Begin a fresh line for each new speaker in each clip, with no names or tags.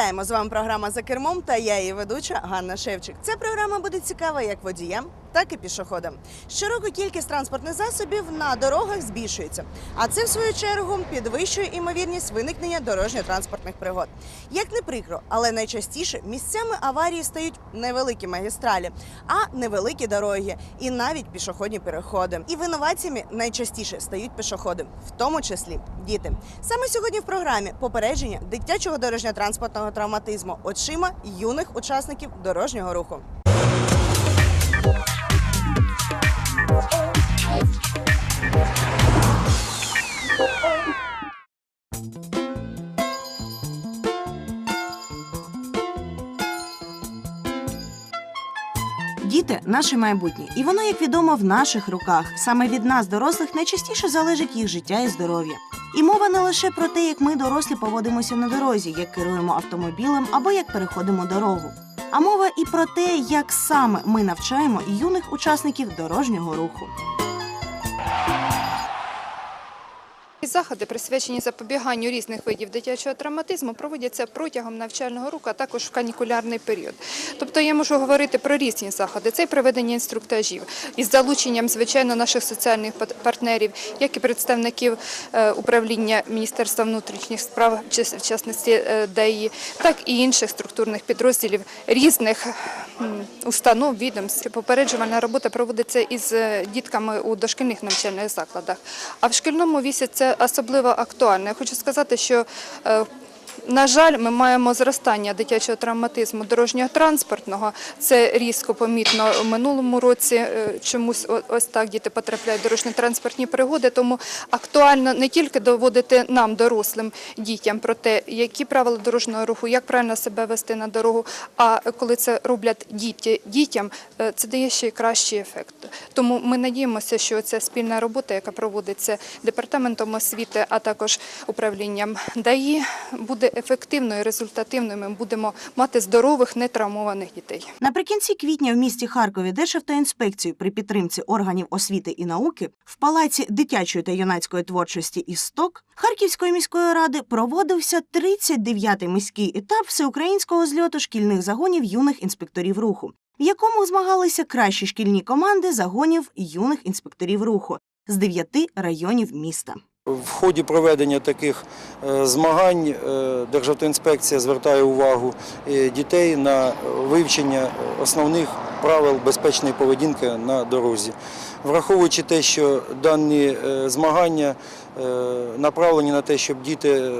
Вітаємо з вами програма за кермом та я її ведуча Ганна Шевчик. Ця програма буде цікава як водіям, так і пішоходам. Щороку кількість транспортних засобів на дорогах збільшується, а це в свою чергу підвищує імовірність виникнення дорожньо-транспортних пригод. Як не прикро, але найчастіше місцями аварії стають невеликі магістралі, а невеликі дороги і навіть пішохідні переходи. І винуватцями найчастіше стають пішоходи, в тому числі діти. Саме сьогодні в програмі попередження дитячого дорожньо-транспортного травматизму очима юних учасників дорожнього руху. Діти наше майбутнє, і воно, як відомо, в наших руках. Саме від нас, дорослих, найчастіше залежить їх життя і здоров'я. І мова не лише про те, як ми дорослі поводимося на дорозі, як керуємо автомобілем або як переходимо дорогу. А мова і про те, як саме ми навчаємо юних учасників дорожнього руху.
Заходи, присвячені запобіганню різних видів дитячого травматизму, проводяться протягом навчального року, а також в канікулярний період. Тобто я можу говорити про різні заходи. Це і проведення інструктажів із залученням, звичайно, наших соціальних партнерів, як і представників е, управління Міністерства внутрішніх справ, в частності е, ДАІ, так і інших структурних підрозділів різних установ, відомств. Попереджувальна робота проводиться із е, дітками у дошкільних навчальних закладах. А в шкільному вісі це особливо актуально. Я хочу сказати, що е, на жаль, ми маємо зростання дитячого травматизму дорожнього транспортного. Це різко помітно у минулому році. е, Чомусь ось так діти потрапляють в дорожньо-транспортні пригоди. Тому актуально не тільки доводити нам, дорослим дітям, про те, які правила дорожнього руху, як правильно себе вести на дорогу. А коли це роблять діти дітям, е, це дає ще й кращий ефект. Тому ми надіємося, що ця спільна робота, яка проводиться департаментом освіти, а також управлінням ДАІ, буде ефективною, результативною. Ми будемо мати здорових, нетравмованих дітей.
Наприкінці квітня в місті Харкові Державтоінспекцією при підтримці органів освіти і науки в палаці дитячої та юнацької творчості «Істок» Харківської міської ради проводився 39-й міський етап всеукраїнського зльоту шкільних загонів юних інспекторів руху, в якому змагалися кращі шкільні команди загонів юних інспекторів руху з дев'яти районів міста.
В ході проведення таких е, змагань е, Державтоінспекція звертає увагу е, дітей на вивчення основних правил безпечної поведінки на дорозі. Враховуючи те, що дані змагання направлені на те, щоб діти, е,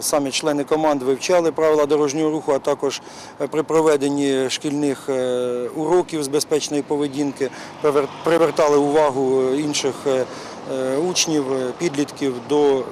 самі члени команд, вивчали правила дорожнього руху, а також е, при проведенні шкільних е, уроків з безпечної поведінки привертали увагу е, інших е, е, учнів, е, підлітків до е,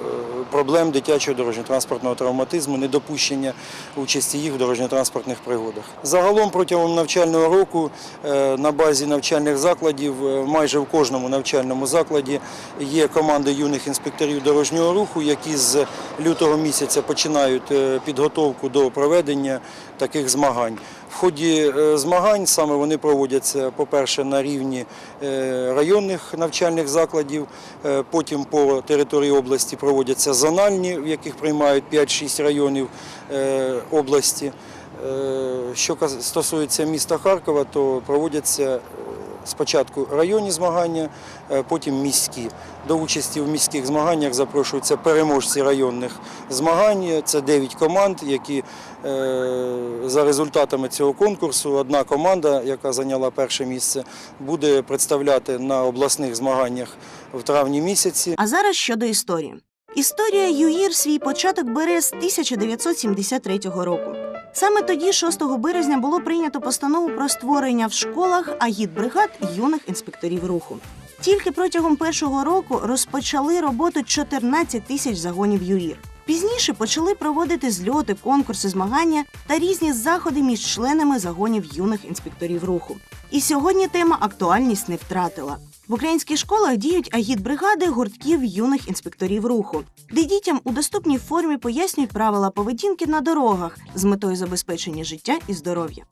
проблем дитячого дорожньо-транспортного травматизму, недопущення участі їх в дорожньо-транспортних пригодах. Загалом протягом навчального року е, на базі навчальних закладів, е, майже в кожному навчальному закладі є команди юних інспекторів дорожнього руху, які з лютого місяця починають е, підготовку до проведення таких змагань. В ході е, змагань саме вони проводяться, по-перше, на рівні е, районних навчальних закладів, потім по території області проводяться зональні, в яких приймають 5-6 районів області. Що стосується міста Харкова, то проводяться спочатку районні змагання, е, потім міські. До участі в міських змаганнях запрошуються переможці районних змагань. Це 9 команд, які е, за результатами цього конкурсу одна команда, яка зайняла перше місце, буде представляти на обласних змаганнях в травні місяці.
А зараз щодо історії. Історія ЮІР свій початок бере з 1973 року. Саме тоді, 6 березня, було прийнято постанову про створення в школах агітбригад юних інспекторів руху. Тільки протягом першого року розпочали роботу 14 тисяч загонів ЮІР. Пізніше почали проводити зльоти, конкурси, змагання та різні заходи між членами загонів юних інспекторів руху. І сьогодні тема актуальність не втратила. В українських школах діють агітбригади гуртків юних інспекторів руху, де дітям у доступній формі пояснюють правила поведінки на дорогах з метою забезпечення життя і здоров'я.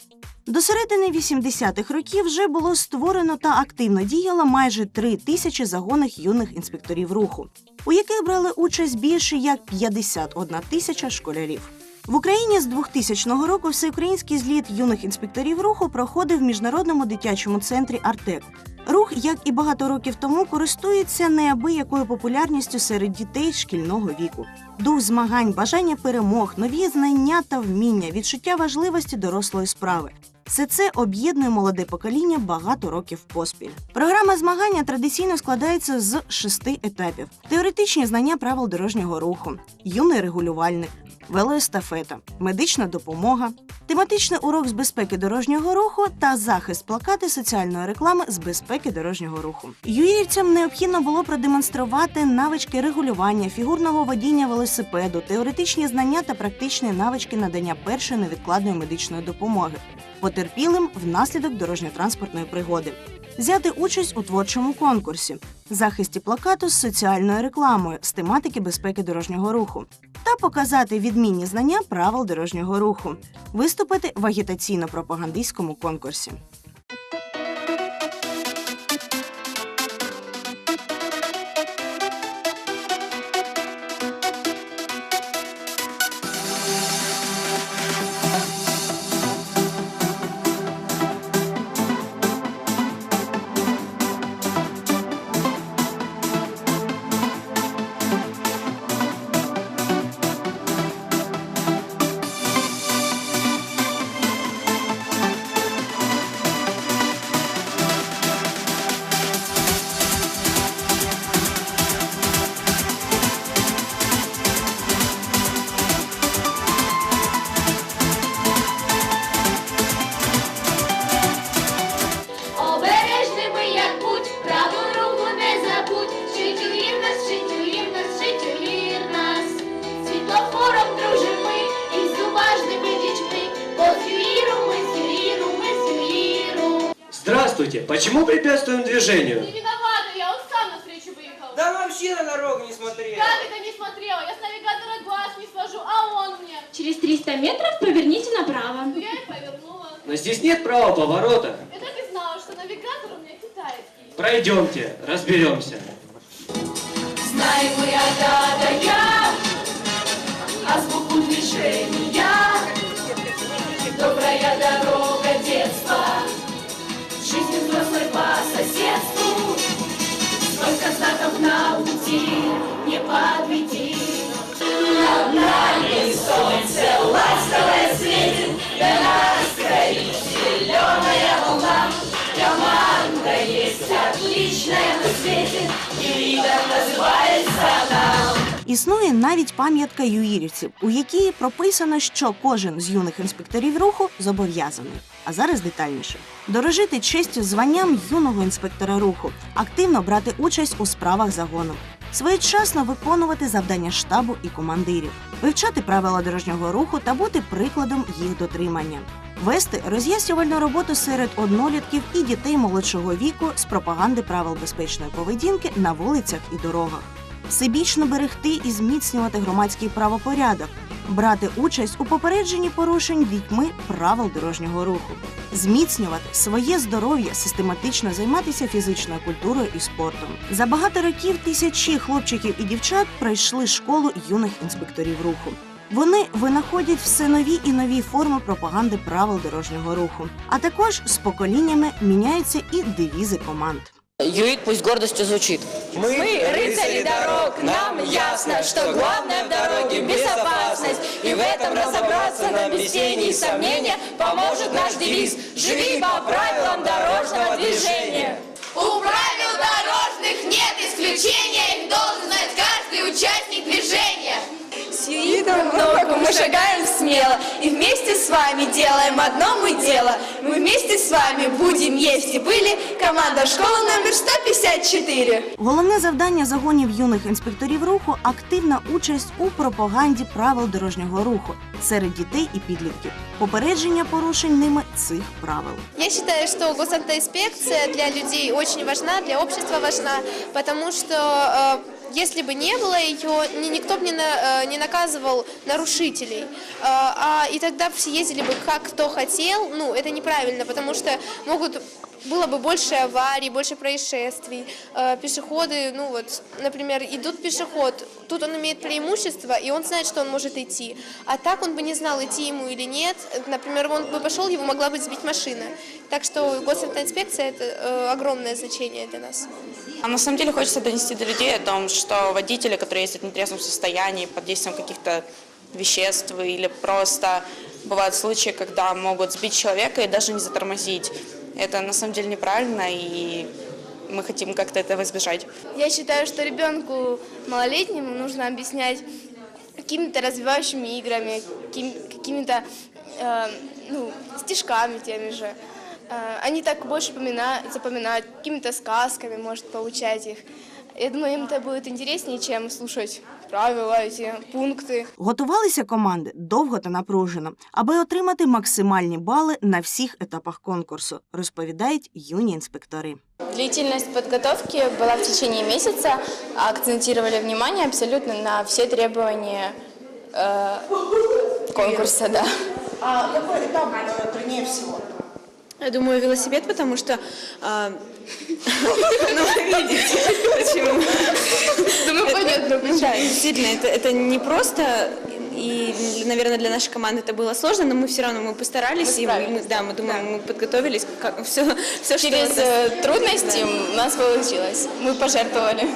До середини 80-х років вже було створено та активно діяло майже три тисячі загонних юних інспекторів руху, у яких брали участь більше як 51 тисяча школярів. В Україні з 2000 року всеукраїнський зліт юних інспекторів руху проходив в міжнародному дитячому центрі Артек. Рух, як і багато років тому, користується неабиякою популярністю серед дітей шкільного віку. Дух змагань, бажання перемог, нові знання та вміння, відчуття важливості дорослої справи. Все це об'єднує молоде покоління багато років поспіль. Програма змагання традиційно складається з шести етапів: теоретичні знання правил дорожнього руху, юний регулювальник, велоестафета, медична допомога, тематичний урок з безпеки дорожнього руху та захист плакати соціальної реклами з безпеки дорожнього руху. Юрівцям необхідно було продемонструвати навички регулювання, фігурного водіння велосипеду, теоретичні знання та практичні навички надання першої невідкладної медичної допомоги потерпілим внаслідок дорожньо-транспортної пригоди. Взяти участь у творчому конкурсі, захисті плакату з соціальною рекламою з тематики безпеки дорожнього руху та показати відмінні знання правил дорожнього руху, виступити в агітаційно-пропагандистському конкурсі.
Почему препятствуем движению?
Не виновата, я вот сам на встречу выехал.
Да вообще на дорогу не смотрел.
Как это не смотрела? Я с навигатора глаз не свожу, а он мне.
Через 300 метров поверните направо.
Ну, Я и повернула.
Но здесь нет права поворота.
Я так и знала, что навигатор у меня китайский.
Пройдемте, разберемся.
Знаем мы от А до Я, азбуку движения. Добрая дорога детства, жизнь взрослой по соседству. Сколько знаков на пути, не подведи. Над нами солнце ласковое светит, для нас горит зеленая волна. Команда есть отличная на свете, и лидер называется нам.
Існує навіть пам'ятка юїрівців, у якій прописано, що кожен з юних інспекторів руху зобов'язаний. А зараз детальніше. Дорожити честю званням юного інспектора руху, активно брати участь у справах загону, своєчасно виконувати завдання штабу і командирів, вивчати правила дорожнього руху та бути прикладом їх дотримання. Вести роз'яснювальну роботу серед однолітків і дітей молодшого віку з пропаганди правил безпечної поведінки на вулицях і дорогах всебічно берегти і зміцнювати громадський правопорядок, брати участь у попередженні порушень дітьми правил дорожнього руху, зміцнювати своє здоров'я, систематично займатися фізичною культурою і спортом. За багато років тисячі хлопчиків і дівчат пройшли школу юних інспекторів руху. Вони винаходять все нові і нові форми пропаганди правил дорожнього руху. А також з поколіннями міняються і девізи команд.
Юит пусть гордостью звучит.
Мы,
рыцари дорог, нам ясно, что главное в дороге безопасность. И в этом разобраться нам без тени и сомнения поможет наш девиз «Живи по правилам дорожного движения».
У правил дорожных нет исключения, их должен знать каждый участник движения.
С Юидом в ногу мы шагаем смело И вместе с вами делаем одно мы дело Мы вместе с вами будем есть и были Команда школа номер 154
Головне завдання загонів юних інспекторів руху активна участь у пропаганді правил дорожнього руху серед дітей і підлітків, попередження порушень ними цих правил.
Я считаю, что госавтоинспекция для людей очень важна, для общества важна, потому что э, если бы не было ее, ни- никто бы не, на- э, не наказывал нарушителей. Э, а, и тогда все ездили бы как кто хотел. Ну, это неправильно, потому что могут было бы больше аварий, больше происшествий. Э, Пешеходы, ну вот, например, идут пешеход, тут он имеет преимущество, и он знает, что он может идти. А так он бы не знал, идти ему или нет. Например, он бы пошел, его могла бы сбить машина. Так что госавтоинспекция – это э, огромное значение для нас.
А на самом деле хочется донести до людей о том, что водители, которые ездят в нетрезвом состоянии, под действием каких-то веществ или просто бывают случаи, когда могут сбить человека и даже не затормозить. Это на самом деле неправильно, и мы хотим как-то этого избежать.
Я считаю, что ребенку малолетнему нужно объяснять какими-то развивающими играми, каким- какими-то э, ну, стишками теми же. Э, они так больше помина- запоминают, какими-то сказками, может, поучать их. Я думаю, им это будет интереснее, чем слушать правила, эти пункты.
Готувалися команди довго та напружено, аби отримати максимальні бали на всіх етапах конкурсу, розповідають юні інспектори.
Длительность подготовки была в течение месяца. Акцентировали внимание абсолютно на все требования э, конкурса, да.
А який етап трудніше всього?
Я думаю, велосипед, потому что... а, ну, вы видите, почему. Думаю, понятно, почему. Да, действительно, это, это не просто, и, наверное, для нашей команды это было сложно, но мы все равно мы постарались, и мы, да, мы думаем, мы подготовились, как, все, все, что
Через
у нас
э, трудности у нас получилось. Мы пожертвовали.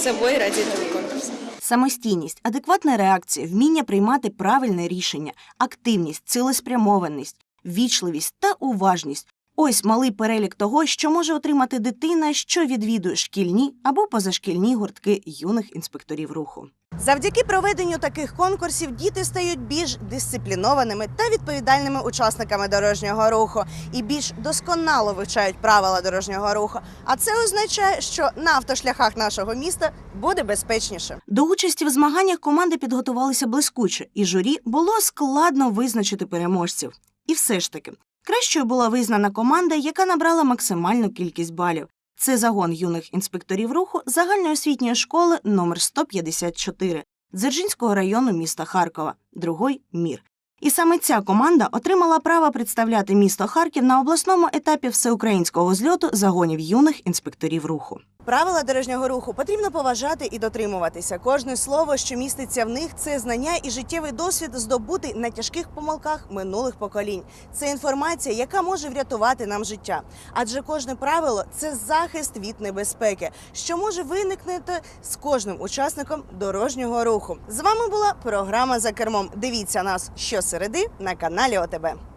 собой ради этого конкурса.
Самостійність, адекватна реакція, вміння приймати правильне рішення, активність, цілеспрямованість, Вічливість та уважність. Ось малий перелік того, що може отримати дитина, що відвідує шкільні або позашкільні гуртки юних інспекторів руху. Завдяки проведенню таких конкурсів діти стають більш дисциплінованими та відповідальними учасниками дорожнього руху і більш досконало вивчають правила дорожнього руху. А це означає, що на автошляхах нашого міста буде безпечніше. До участі в змаганнях команди підготувалися блискуче, і журі було складно визначити переможців. І все ж таки, кращою була визнана команда, яка набрала максимальну кількість балів. Це загон юних інспекторів руху загальноосвітньої школи номер 154 Дзержинського району міста Харкова, другий мір. І саме ця команда отримала право представляти місто Харків на обласному етапі всеукраїнського зльоту загонів юних інспекторів руху. Правила дорожнього руху потрібно поважати і дотримуватися. Кожне слово, що міститься в них, це знання і життєвий досвід, здобутий на тяжких помилках минулих поколінь. Це інформація, яка може врятувати нам життя. Адже кожне правило це захист від небезпеки, що може виникнути з кожним учасником дорожнього руху. З вами була програма за кермом. Дивіться нас щосереди на каналі ОТБ.